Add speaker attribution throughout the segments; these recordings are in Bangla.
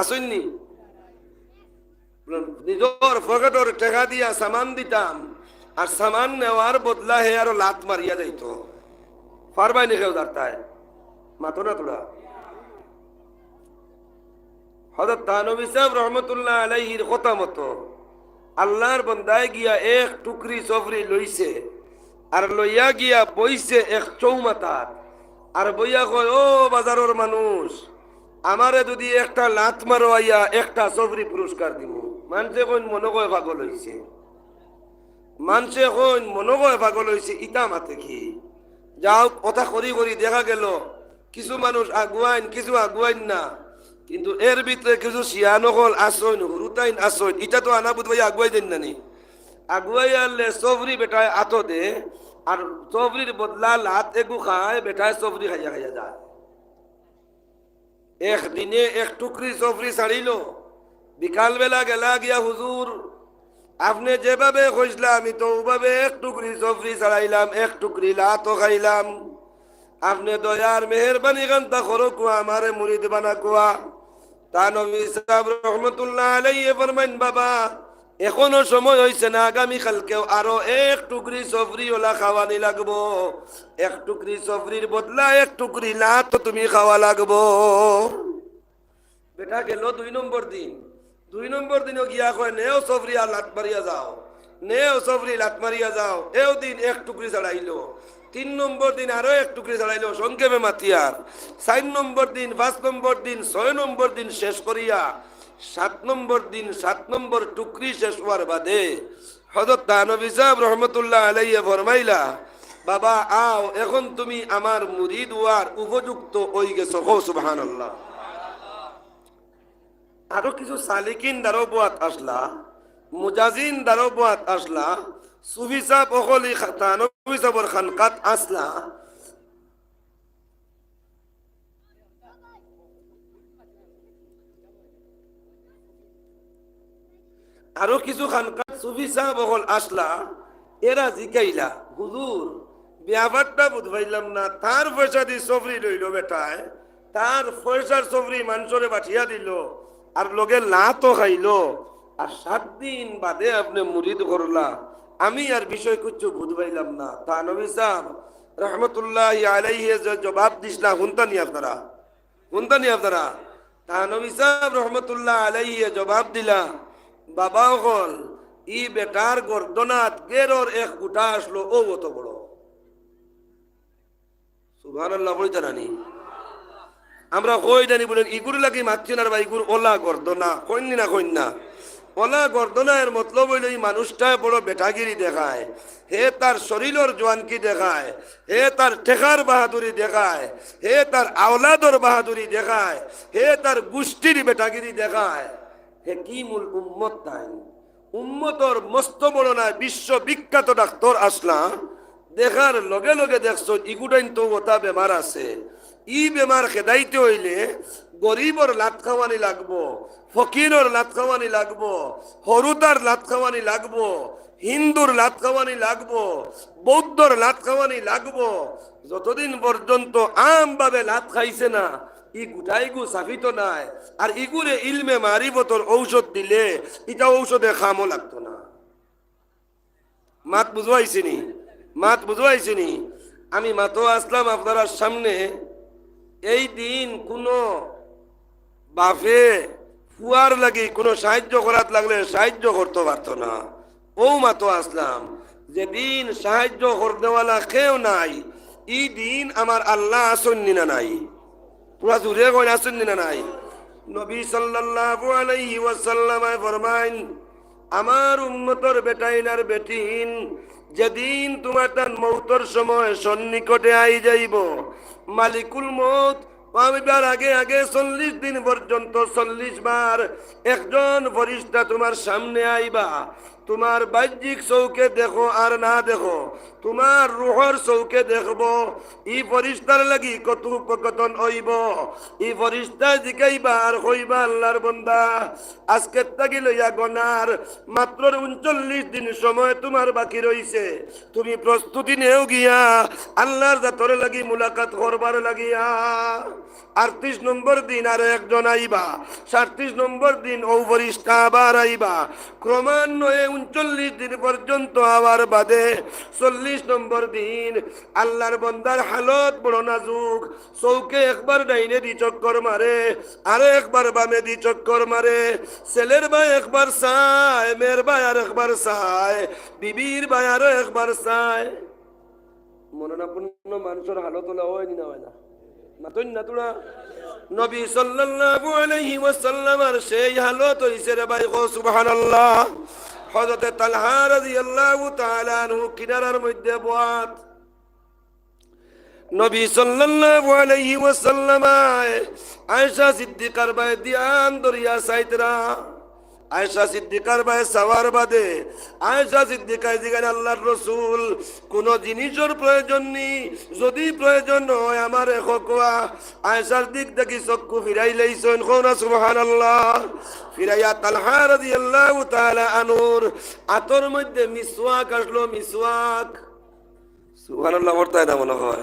Speaker 1: আসেননি। নিজর পকেটর টেকা দিয়া সামান দিতাম, আর সামান নেওয়ার বদলা হে আরও লাত মারিয়া যাইত। পারবাই নি কেউ মাতো না তোরা। কথা মতো আল্লাহর বন্দায় গিয়া এক টুকরি সফরি লইছে, আর লইয়া গিয়া বইছে এক চৌমাতার আর বইয়া কয়, ও বাজারের মানুষ আমারে যদি একটা লাত মারো আইয়া একটা সফরি পুরস্কার দিব, মানুষে কইন মনে কয় পাগল হইছে। মানুষে কইন মনে কয় পাগল হইছে, ইটা মাতে কি? যাও, কথা করি করি দেখা গেল, কিছু মানুষ আগুয়াইন কিছু আগুয়াইন না। কিন্তু এর ভিতরে কিছু শিয়ানকল আসইন হুরুতাইন আসইন ইটা তো আনা বুধ আগুয়াই দেন নানি। আগুয়াই আনলে সবরি বেটায় আতো দে আর সবরির বদলা লাত এগু খায় বেটায় সবরি খাইয়া খাইয়া যায়। একদিনে এক টুকরি চফরি ছাড়িল বিকালবেলা গেলা গিয়া হুজুর আপনি যেভাবে খুঁজলাম আমি তো ওভাবে এক টুকরি চফরি ছাড়াইলাম এক টুকরি লাতও খাইলাম আপনি দয়ার মেহরবানি কান্তা করো কুয়া আমারে মুরিদ বানা কুয়া তা নবী সাহেব রহমতুল্লাহ আলাইহি ফরমাইন বাবা এখনও সময় হয়েছে না, আগামী কালকেও আরও এক টুকরি সফরি ওলা খাওয়ানি লাগবো। এক টুকরি সফরির বদলা এক টুকরি লাত তুমি খাওয়া লাগবো। বেটা গেল দুই নম্বর দিন। দুই নম্বর দিনও গিয়া কয়, নেও সফরি আর লাত মারিয়া যাও। নেও সফরি লাত মারিয়া যাও। এও দিন এক টুকরি ছাড়াইলো। তিন নম্বর দিন আরও এক টুকরি ছাড়াইলো, সংক্ষেপে মাতিয়ার চার নম্বর দিন, পাঁচ নম্বর দিন, ছয় নম্বর দিন শেষ করিয়া সাত নম্বর দিন, সাত নম্বর টুকরি শেষ হওয়ার বাদে হজরত তানবী সাহেব রহমতুল্লাহ আলাইয়া ফরমাইলা, বাবা, আও, এখন তুমি আমার মুরিদ ওয়ার উপযুক্ত ওই গেছো। হো সুবহান আরও কিছু সালিকিন দ্বারও আসলা, মুজাজিন দ্বারও বোয়াত আসলা, সুফি সাহেব অকলি তানবী সাহেবর খানকাত আসলা। আরও কিছু খানকাত সুফি সাহেব অকল আসলা, এরা জিকাইলা, হুজুর ব্যাপারটা বুঝবাইলাম না, তার পয়সা দিয়ে সবরি লইল বেটায়, তার পয়সার সবরি মানুষরে পাঠিয়া দিল, আর লগে লাতো খাইলো, আর সাত দিন বাদে আপনি মুরিদ করলা। আমি আর বিষয় কিছু বুঝবাইলাম না। তা নবী সাহেব, রহমতুল্লাহ আলাইহে যে জবাব দিসলা, শুনতানি আপনারা? শুনতানি আপনারা? তা নবী সাহেব, রহমতুল্লাহ আলাইহে জবাব দিলা। বাবা হল, ই বেটার গর্দনাত, গেরর এক গুটা আসলো, ও অত বড়। লাগি না বড় বেটাগিরি দেখায়, হে তার শরীরের জোয়ানকি দেখায়, হে তার ঠেকার বাহাদুরি দেখায়, হে তার আওলাদর বাহাদুরি দেখায়, হে তার গোষ্ঠীর বেটাগিরি দেখায়। হে কি মূল উম্মত তাই উম্মতর মস্ত বড় বিশ্ব বিখ্যাত ডাক্তার আসলা। দেখার লগে লগে দেখছ ইগুটাইন তো ওটা বেমার আছে। ই বেমার খেদাইতে হইলে গরিবর লাত খাওয়ানি লাগবো, ফকিরর লাত খাওয়ানি লাগবো, হরুতার লাত খাওয়ানি লাগবো, হিন্দুর লাত খাওয়ানি লাগবো, বৌদ্ধর লাত খাওয়ানি লাগবো। যতদিন পর্যন্ত আমভাবে লাত খাইছে না ই গুটাই গু সাফিত নাই। আর ইগুরে ইলমে মারিবতর ঔষধ দিলে এটা ঔষধে খামও লাগতো না। মাত বুঝবাইছিনি মাত বুঝবাইছিনি আমি মাতো আসলাম আপনার সামনে। এই দিন কোনো বাফে ফুয়ার লাগি কোনো সাহায্য করার লাগলে সাহায্য করতে পারতো না। ও মাতো আসলাম। যেদিন সাহায্য করতেওয়ালা কেউ নাই ই দিন আমার আল্লাহ আসন্নি না নাই। পুরা জুড়ে কই আসন্নি না নাই? নবী সাল্লাল্লাহু আলাইহি ওয়াসাল্লাম ফরমাইন, আমার উম্মতর বেটাইন আর বেটিন, যেদিন তোমার তার মৌতর সময় সন্নিকটে আই যাইব, মালিকুল মৌত পাবিবার আগে আগে চল্লিশ দিন পর্যন্ত চল্লিশ বার একজন ফরিস্তা তোমার সামনে আইবা। তোমার বাহ্যিক চৌকে দেখো আর না দেখো। তোমার রুহর চৌকে দেখব। ই ফরিস্তার লাগি কথোপকথন হইব। ই ফরিস্তা জিকাইবা আর হইবা আল্লাহর বন্দা। আজকে তাকি লইয়া গনার মাত্র উনচল্লিশ দিন সময় তোমার বাকি রইছে। তুমি প্রস্তুতি নেও গিয়া আল্লাহর জাতর লাগি মুলাকাত করবার লাগিয়া। আটত্রিশ নম্বর দিন আর একজন আইবা। সাতত্রিশ নম্বর দিন ও ফরিস্তা আবার আইবা। ক্রমান্বয়ে উনচল্লিশ দিন পর্যন্ত আবার বাদে। চল্লিশ নম্বর দিন, আল্লাহর বন্দার হালত বড় নাজুক। চৌকে একবার ডাইনে দি চক্কর মারে, আর একবার বামে দি চক্কর মারে। ছেলের ভাই একবার চায়, মেয়ের ভাই আর একবার চায়, বিবির ভাই আরও একবার চায়। মননাপূর্ণ মানুষের হালত হলে হয় না হয় না? নবী সাল্লাল্লাহু সেই হালত হইছে রে ভাই গো হযরত তালহা রাজি আল্লাহ আনহু কিনারার মধ্যে বাত নবী সাল্লাল্লাহু আলাইহি ওয়াসাল্লাম আয়েশা সিদ্দিকার বাই দিয়ান দরিয়া সাইতরা আয়েশা সিদ্দিকার ভাই সাওয়ার বাদে, আয়েশা সিদ্দিকায় জিগান আল্লাহর রসুল, কোন জিনিসের প্রয়োজন নেই। যদি প্রয়োজন হয় আমার এখ কোয়া আয়েশার দিক দেখি চক্ষু ফিরাই লাইছেন কোনা সুবহানাল্লাহ। ফিরাইয়া তালহা রাদিয়াল্লাহু তাআলা আনুর আতর মধ্যে মিসওয়াক আসলো, মিসওয়াক। সুবহানাল্লাহ বলতে না মনে হয়।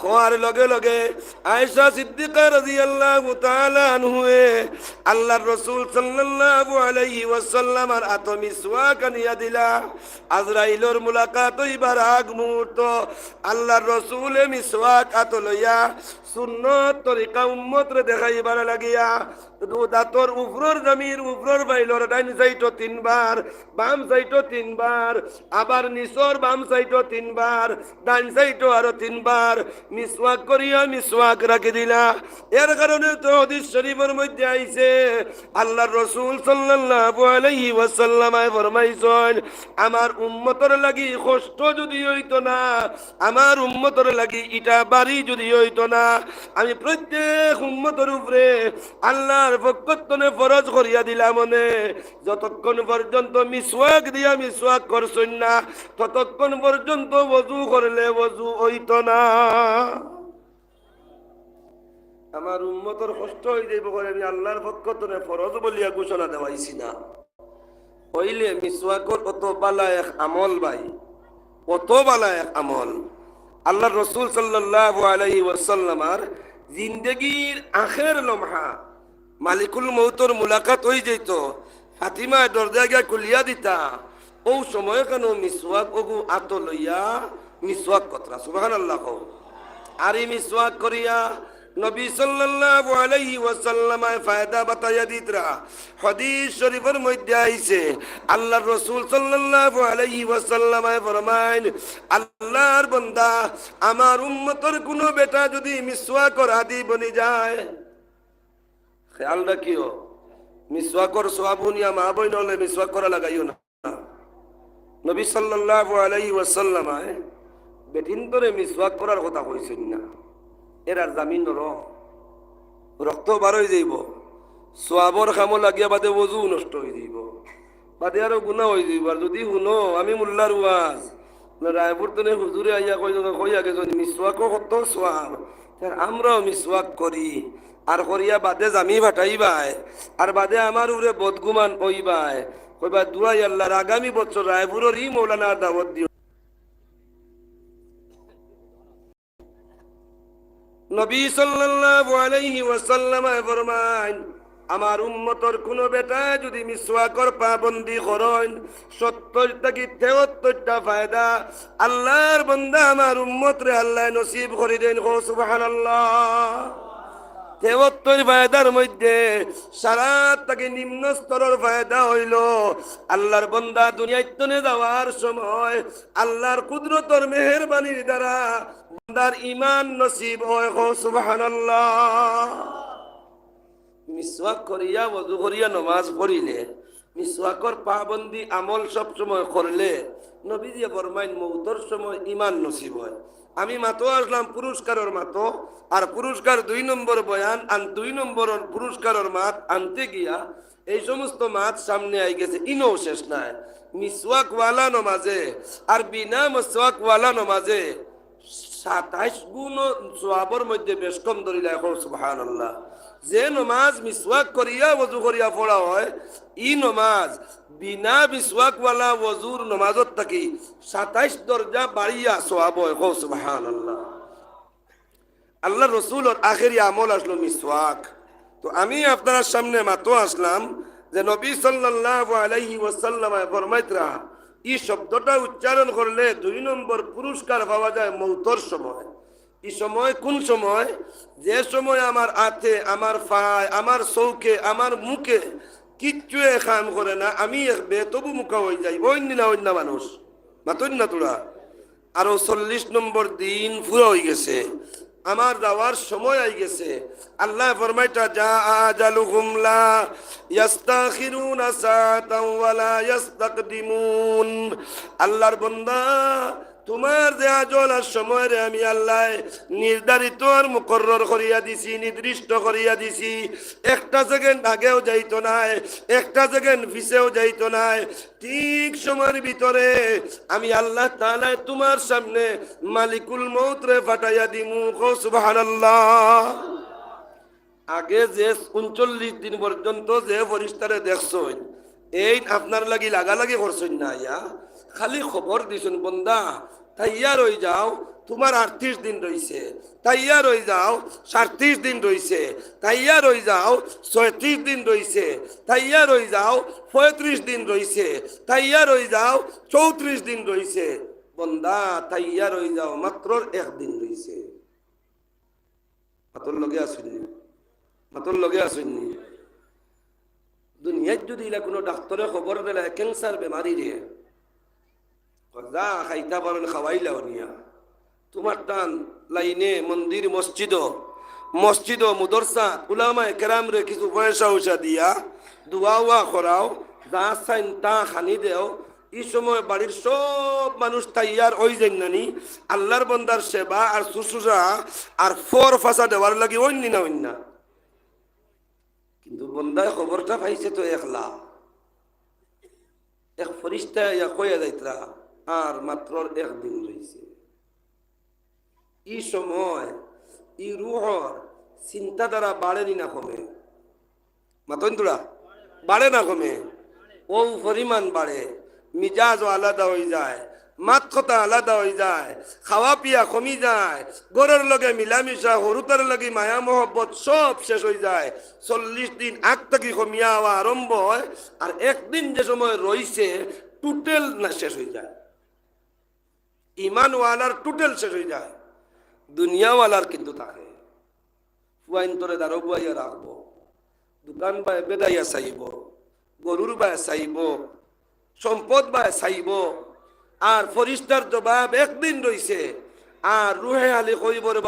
Speaker 1: খোয়ার লগে লগে আয়েশা সিদ্দিকা রাদিয়াল্লাহু তাআলা আনহুয়ে আল্লাহর রাসূল সাল্লাল্লাহু আলাইহি ওয়াসাল্লাম আর আতমি সুয়া নিয়া দিলা। আজরাইলর মুলাকাত হইবার আগ মুহূর্ত আল্লাহর রাসূলে মিসওয়াক আত লইয়া সুন্নত তরিকা উম্মত রে দেখাইবার লাগিয়া দাঁতর উফরর জমির উফরর বাইলর ডাইন সাইটো তিনবার, বাম সাইটো তিনবার, আবার নিচর বাম সাইটো তিনবার, ডাইন সাইটো আরও তিনবার। মিসওয়াক করিয়া মিসওয়াক রাখি দিলা। এর কারণে তো হদিস শরীফের মধ্যে আইছে, আল্লাহর রসুল সাল্লাল্লাহু আলাইহি ওয়াসাল্লামায় ফরমাইছেন, আমার উম্মতর লাগি কষ্ট যদি হইতো না, আমার উম্মতর লাগি ইটা বাড়ি যদি হইতো না, আমি প্রত্যেক উম্মতর উপরে আল্লাহর পক্ষত্বনে ফরজ করিয়া দিলাম মনে। যতক্ষণ পর্যন্ত মিসওয়াক দিয়া মিসওয়াক করছেন না, ততক্ষণ পর্যন্ত ওযু করলে ওযু হইতো না। আমার উম্মতর কষ্ট হয়ে যাইব করে আমি আল্লাহর পক্ষত্বনে ফরজ বলিয়া ঘোষণা দেওয়াইছি না। হইলে মিসওয়াকর অত বালা এক আমল ভাই, অত বালা এক আমল। আল্লাহ রসুল সাল্লাল্লাহু আলাইহি ওয়াসাল্লামার জিন্দগির আখের লমহা মালিকুল মৌতর মুলাকাত হয়ে যেত ফাতিমা দরজা গিয়া খুলিয়া দিতা। ও সময় কেন মিসওয়াক ওগু আত লইয়া মিসওয়াক কতরা সুবহান আল্লাহ আর এই মিসওয়াক করিয়া নবী সাল্লাল্লাহু আলাইহি ওয়াসাল্লাম ফায়দা বাতায়া দিতরা হাদিস শরীফের মধ্যে আইছে আল্লাহর রাসূল সাল্লাল্লাহু আলাইহি ওয়াসাল্লাম ফরমাইন আল্লাহর বান্দা আমার উম্মতের কোনো বেটা যদি মিসওয়াক আদি বনি যায় খেয়াল রাখিও। মিসওয়াকর সোয়াবুনিয়া মা বই নলে মিসওয়াক করা লাগাইও না। নবী সাল্লাল্লাহু আলাইহি ওয়াসাল্লাম বেটিন তোরে মিসওয়াক করার কথা কইছেন না। এরার জামিন র রক্ত বার হয়ে যাইব। সোয়াবর খামো লাগিয়া বাদে ওজু নষ্ট হয়ে যাইব। বাদে আরও গুণা হয়ে যাইব। আর যদি শুনো, আমি মোল্লার ওয়াজ। রায়পুর তনে হুজুরে আইয়া কই কই আগে যদি মিসওয়াকও কত সোয়াব। আমরাও মিসওয়াক করি। আর করিয়া বাদে জামি ভাটাইবাই, আর বাদে আমার উপরে বদগুমান কইবাই কইবা দুয়াই আল্লাহর আগামী বছর রায়পুরের ই মৌলানার দাওয়াত দিও। নবী সাল্লাল্লাহু আলাইহি ওয়াসাল্লাম ফরমান আমার উম্মতর কোনো বেটা যদি মিসওয়াকর পাবন্দি করেন সত্তর থেকে তেহত্তরটা ফায়দা? আল্লাহর বন্দা আমার উম্মত রে আল্লাহ নসিব করে দেন গো সুবহানাল্লাহ। তেহত্তর ফায়দার মধ্যে সারা তাকে নিম্ন স্তরের ফায়দা হইল। আল্লাহর বন্দা দুনিয়ায় যাওয়ার সময় আল্লাহর কুদরতর মেহরবানির দ্বারা বন্দার ইমান নসিব হয়। সুবহানাল্লাহ। মিসওয়াক করিয়া বধু করিয়া, নমাজ পড়িলে। মিসওয়াকর পাবন্দি আমল সব সময় করলে নবী দিয়ে ফরমাইন মৌতর সময় ইমান নসিব হয়। আমি মাতো আসলাম পুরস্কারের মাতো আর পুরস্কার দুই নম্বর বয়ান আর দুই নম্বর পুরস্কারের মাত আনতে গিয়া এই সমস্ত মাত সামনে আই গেছে, ইনও শেষ নাই। মিসওয়াক ওয়ালা নমাজে আর বিনা মিসওয়াক ওয়ালা নমাজে সাতাইশ গুণ সোয়াবর মধ্যে বেশ কম এখন সুবাহান আল্লাহ যে নমাজ মিসওয়াক করিয়া ওযু করিয়া পড়া হয়, ই নমাজ বিনা মিসওয়াকওয়ালা ওযুর নমাজত থাকি সাতাইশ দরজা বাড়িয়া সোয়াব আল্লাহ আল্লাহ রসুলর আখেরি আমল আসলো মিসওয়াক। তো আমি আপনার সামনে মাতো আসলাম যে নবী সাল্লাল্লাহু আলাইহি ওয়াসাল্লাম ফরমাইতরা এই শব্দটা উচ্চারণ করলে দুই নম্বর পুরস্কার পাওয়া যায় মৌতর সময়। এই সময় কোন সময়? যে সময় আমার হাতে, আমার ফায় আমার চৌকে, আমার মুখে কিচ্ছু খাম করে না, আমি একবে তবু মুখা হয়ে যাই। অন্য না অন্য মানুষ। মাতন না তোরা। আরও চল্লিশ নম্বর দিন পুরো হয়ে গেছে। আমার যাওয়ার সময় আই গেছে। আল্লাহ ফরমাইটা, যা আজালুহুম লা ইয়াস্তাখিরুনা সাআতান ওয়ালা ইয়াস্তাকদিমুন। আল্লাহর বান্দা তোমার যে আজলার সময় আমি আল্লাহ নির্ধারিত আর মুকর্রর করিয়া দিছি, নির্দিষ্ট করিয়া দিছি। একটা সেকেন্ড আগেও যাইতো নাই, একটা সেকেন্ড পিছেও যাইতো নাই। ঠিক সময়ের ভিতরে আমি আল্লাহ তাআলা তোমার সামনে মালিকুল মৌত রে ফাটাইয়া দিমু। সুবহানাল্লাহ। আগে যে উনচল্লিশ দিন পর্যন্ত যে ফরিস্তারে দেখছই, এই আপনার লাগি লাগালাগি করছেন না ইয়া খালি খবর দিছেন, বন্দা। তাইয়া রই যাও, তোমার আটত্রিশ দিন রইছে। তাইয়া রই যাও সাতত্রিশ দিন রইছে। তাইয়া রই যাও, ছয়ত্রিশ দিন রইছে। তাইয়া রই যাও, পঁয়ত্রিশ দিন রইছে। তাইয়া রই যাও, চৌত্রিশ দিন রইছে। বন্দা তাইয়া রই যাও মাত্র একদিন রইছে। মাতর লগে আসেননি মাতর লগে আসেননি দুনিয়াত যদি কোনো ডাক্তরে খবর দিলে ক্যান্সার বেমারি রে যা খাইতা তোমার টান লাইনে মন্দির, মসজিদ মসজিদ, মুদরসা, উলামায় কেরাম রে কিছু পয়সা উসা দিয়া দুয়া উয়া করাও, যা চাইন তা খানি দেও। এই সময় বাড়ির সব মানুষ তাইয়ার ওই যেন নানি আল্লাহর বন্দার সেবা আর শুশ্রূষা আর ফর ফাঁসা দেওয়ার লাগি অন্য না অন্য কিন্তু বন্দায় খবরটা পাইছে তো একলা। এক ফরিস্তা ইয়া কইয়া যাইতরা। আর মাত্র একদিন রয়েছে। ই সময়, ই রুহর চিন্তাধারা বাড়েনি না কমে। মাতন তোরা, বাড়ে না কমে। ও পরিমাণ বাড়ে। মিজাজও আলাদা হয়ে যায় মাত কথা আলাদা হয়ে যায়, খাওয়া পিয়া কমি যায়, গরের লগে মিলামিশা সৰুতার লগে মায়া মহব্বত সব শেষ হয়ে যায়। চল্লিশ দিন আগ থেকে কমিয়া আরম্ভ হয়, আর একদিন যে সময় রইছে টোটেল না শেষ হয়ে যায়। ইমানওয়ালার টোটেল শেষ হয়ে যায়। দুনিয়াওয়ালার কিন্তু থাকে। ফুয়াইন তোরে দাঁড়ো বুয়াইয়া রাখব। দোকান বায় বেদাইয়া চাইব গরুর বায় চাইব সম্পদ বায় চাইব আর ফরিস্তার জবাব একদিন রইছে, আর রুহে আলী কইবর